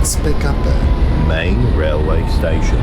let's pick up a main railway station.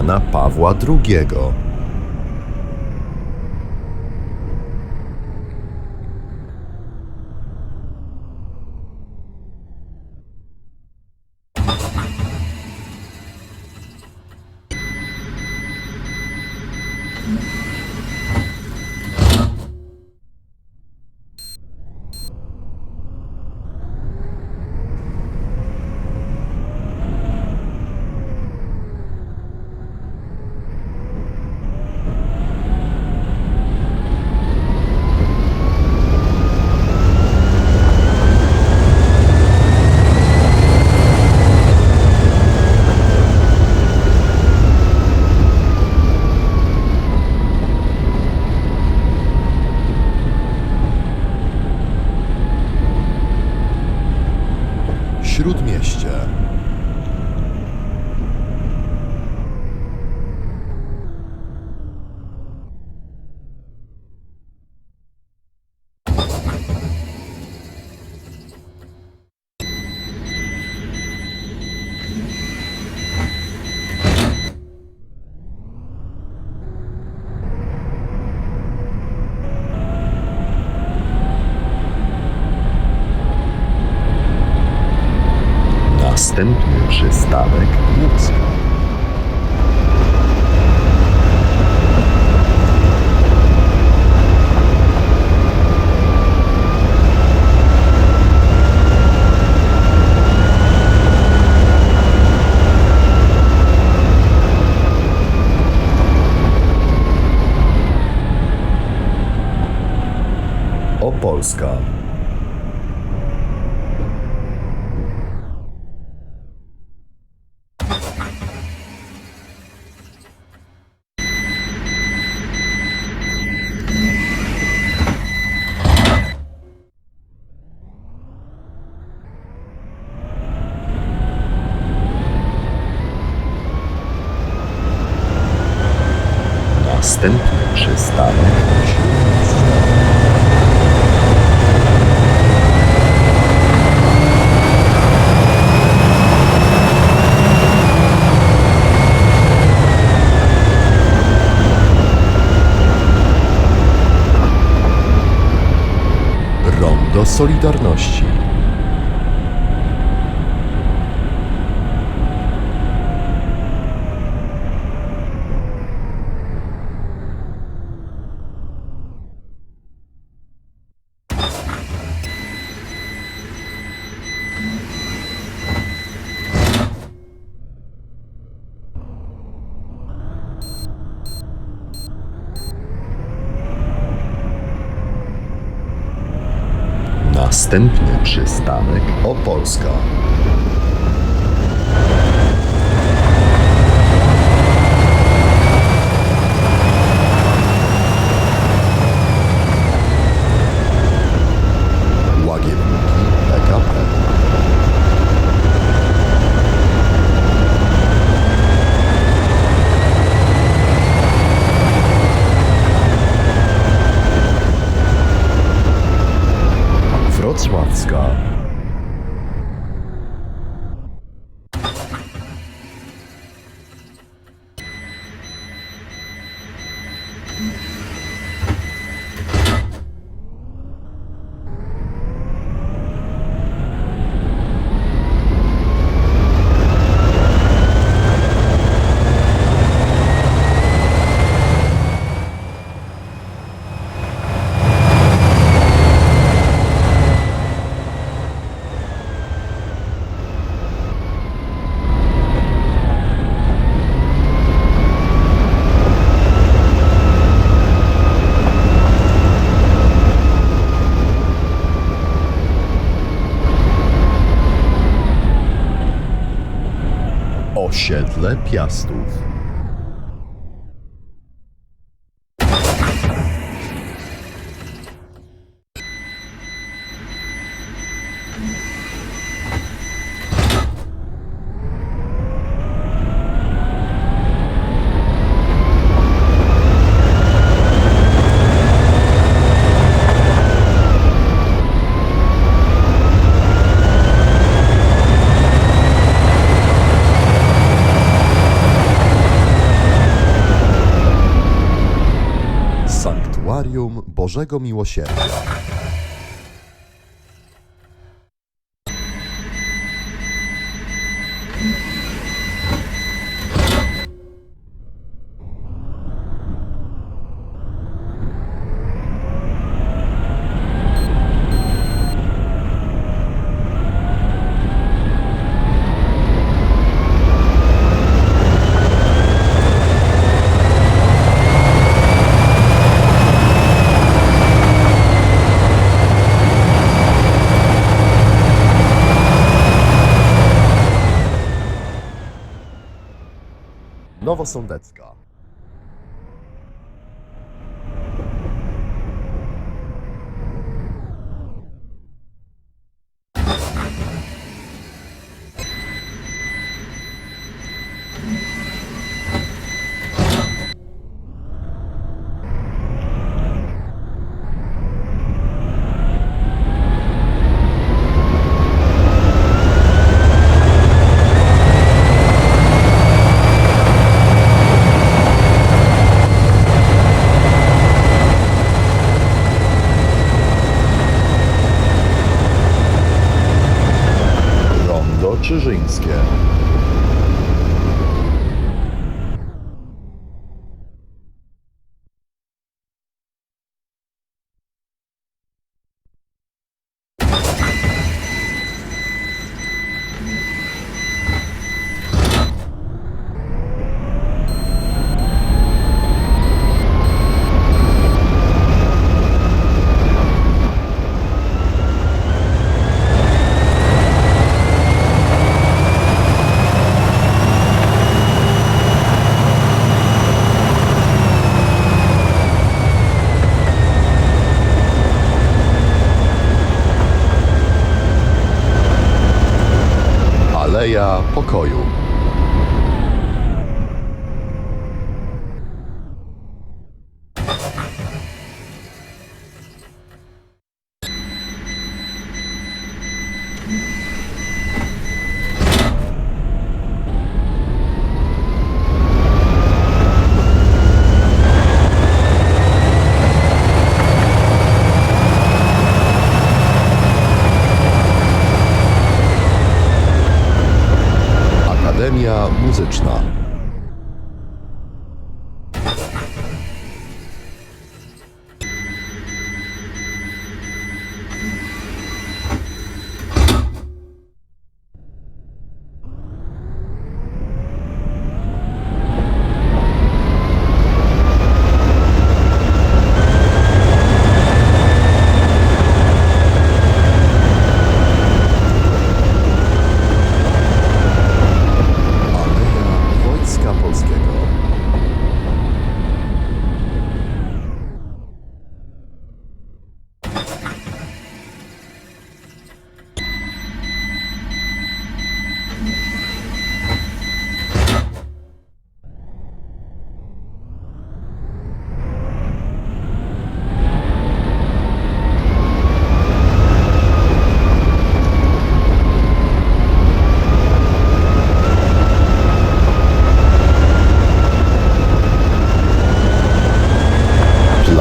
Jana Pawła II. Następny przystanek Łódzka. Opolska. Następny przystanek. Rondo Solidarności. Następny przystanek Opolska. Schwarzgau. Osiedle Bożego Miłosierdzia. 幅すんだですか。Чижинське.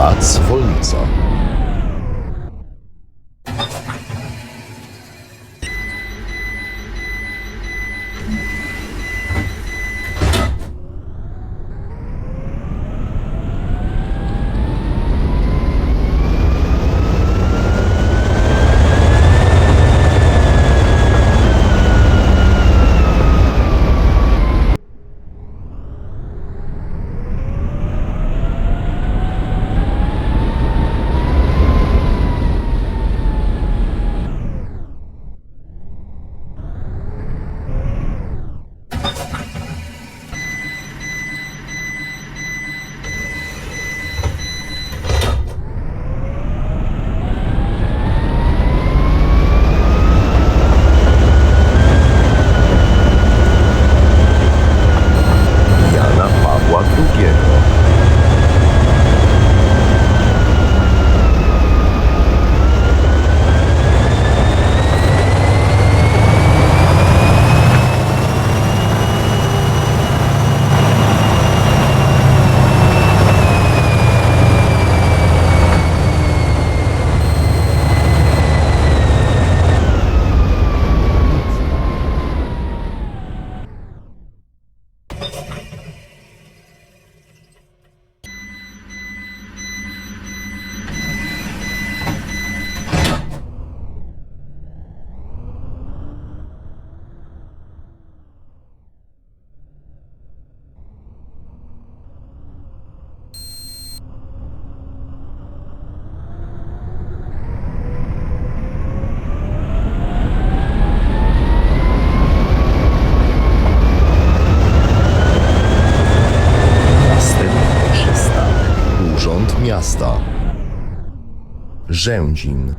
Plac Wolnica. Rzędzin.